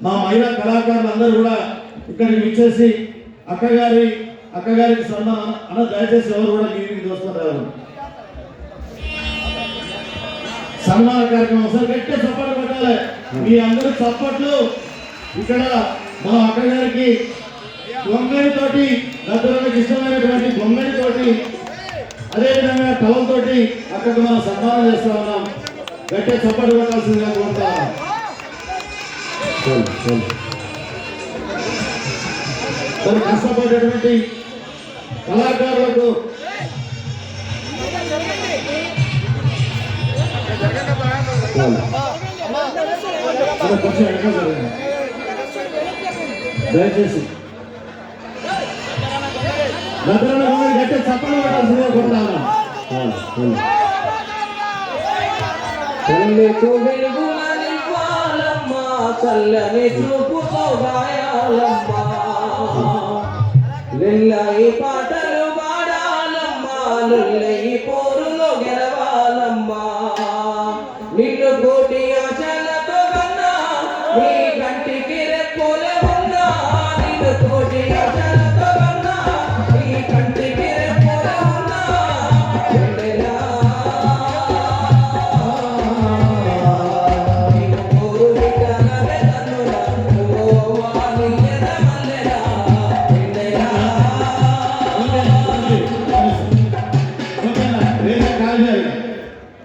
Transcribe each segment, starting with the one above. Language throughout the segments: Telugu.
మా మహిళా కళాకారులు అందరూ కూడా ఇక్కడికి విచ్చేసి అక్కగారి అక్కగారికి సన్మానం అన్న దయచేసి ఎవరు కూడా మీటింగ్ చూస్తున్నారు సన్మాన కార్యక్రమం ఒకసారి గట్టిగా చప్పట్లు కొట్టాలి. మీ అందరూ చప్పట్లు. ఇక్కడ మా అక్కగారికి గొంగడి తోటి దద్దరులకు ఇష్టమైనటువంటి గొంగడి తోటి అదేవిధంగా టవల్ తోటి అక్కడికి మనం సన్మానం చేస్తా ఉన్నాం. గట్టిగా చప్పట్లు కొట్టాల్సిందిగా కోరుతా మరి కష్టపడేటువంటి కళాకారులకు. దయచేసి భద్రన్న గోవింద్ గట్టి చప్పలు కోరుతా ఉన్నాం తల్లికు పాలమ్మ చల్లని చూపుతో గాయాలమ్మ. వెళ్ళయి పాటలు పాడాలమ్మా లుల్లయి పోరులో గెలవాలమ్మా. నిన్ను కోటి ఆశలతో కన్నా నీ కంటికి రెప్పులే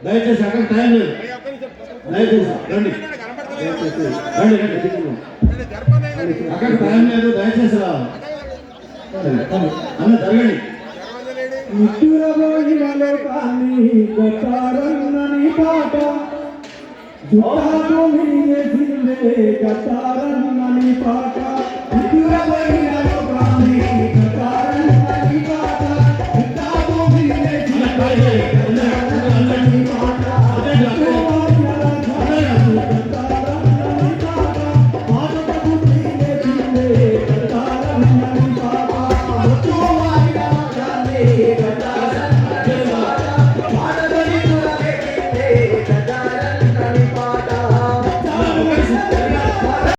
దయచేసి అక్కడ టైం లేదు. దయచేసి రండి. రండి రండి. అక్కడ టైం లేదు దయచేసి అన్న జరగండి. పాట. జుట్టాకు మీరేసిందే గతారన్నని పాట.